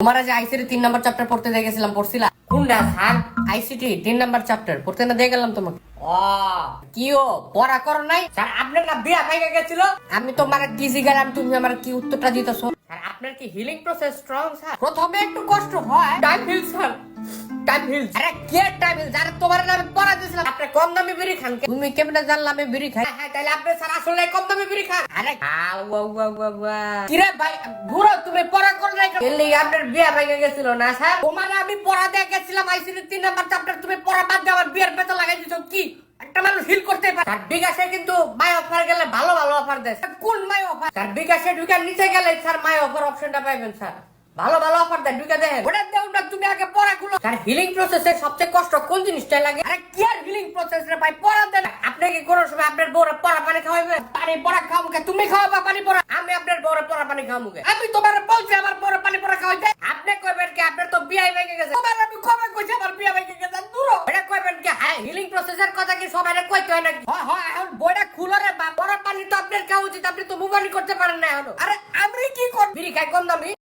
তোমার যে আইসিটি তিন নম্বর চ্যাপ্টার পড়তে দিয়ে গেছিলাম, পড়ছিলা? আইসিটি তিন নম্বর চ্যাপ্টার পড়তে না দিয়ে গেলাম তোমাকে। ও, কি ও, পড়া করো নাই? স্যার, আপনার না বিয়া পাইকা গেছিল? আমি তোমার দিছি গেলাম, তুমি আমার কি উত্তরটা দিতেছো? স্যার, আপনার কি হিলিং প্রসেস স্ট্রং স্যার? প্রথমে একটু কষ্ট হয়। Feel sir. টাইম হিল আরে কে টাইম হিল আরে তোমার নামে পড়া দিছিলাম আপনি কম দামি বিড়ি খান তুমি কেমনে জানলাম আমি বিড়ি খাই? হ্যাঁ তাহলে আপনি স্যার আসলে কম দামি বিড়ি খান। আরে কিরে ভাই বুড়ো তুমি পড়া করো নাই লেগে আপনার বিয়া গেছিল না স্যার? তোমার আমি পড়া দিয়ে গেছিলাম তিন নাম্বার চ্যাপ্টার তুমি পড়া বাদ দিয়ে আমার বিয়ের বেতন লাগাই দিছো কি? একটা মানুষ হিল করতে পারে। তার বিকাশে কিন্তু মাই অফার গেলে ভালো ভালো অফার দেয় কোন মাই অফার তার বিকাশে ঢুকে নিচে গেলে স্যার মাই অফার অপশনটা পাইবেন স্যার। ভালো ভালো অফার দেয় ঢুকে দেখেন। ওটা দেও না তুমি আগে তার হিলিং প্রসেসে সবচেয়ে কষ্ট কোন জিনিসটা লাগে? আরে কি আর হিলিং প্রসেস রে ভাই? পড়া দেন। আপনি কি কোনো সময় আপনার বউরে পড়া পানি খাওয়াবে পানি পড়া কে? তুমি খাওয়াবা পানি পড়া? আমি আপনার বউরে পড়া পানি কে? আমি তোমার বলছি আমার বউরে পানি পড়া খাওয়াইতে? আপনি কইবেন কি, আপনার তো বিয়ে ভেঙে গেছে। তোমার আমি কবে কইছি, আমার বিয়ে ভেঙে গেছে। দূর এটা কইবেন কি হ্যাঁ হিলিং প্রসেসের কথা কি সবাই কইতে হয় নাকি? হয় হয়, এখন বইটা খুলো রে বাপ। পড়া পানি তো আপনার খাওয়া উচিত। আপনি তো মুবানি করতে পারেন না এখনও। আরে, আমি কি করব? বিড়ি খাই, কম দামি।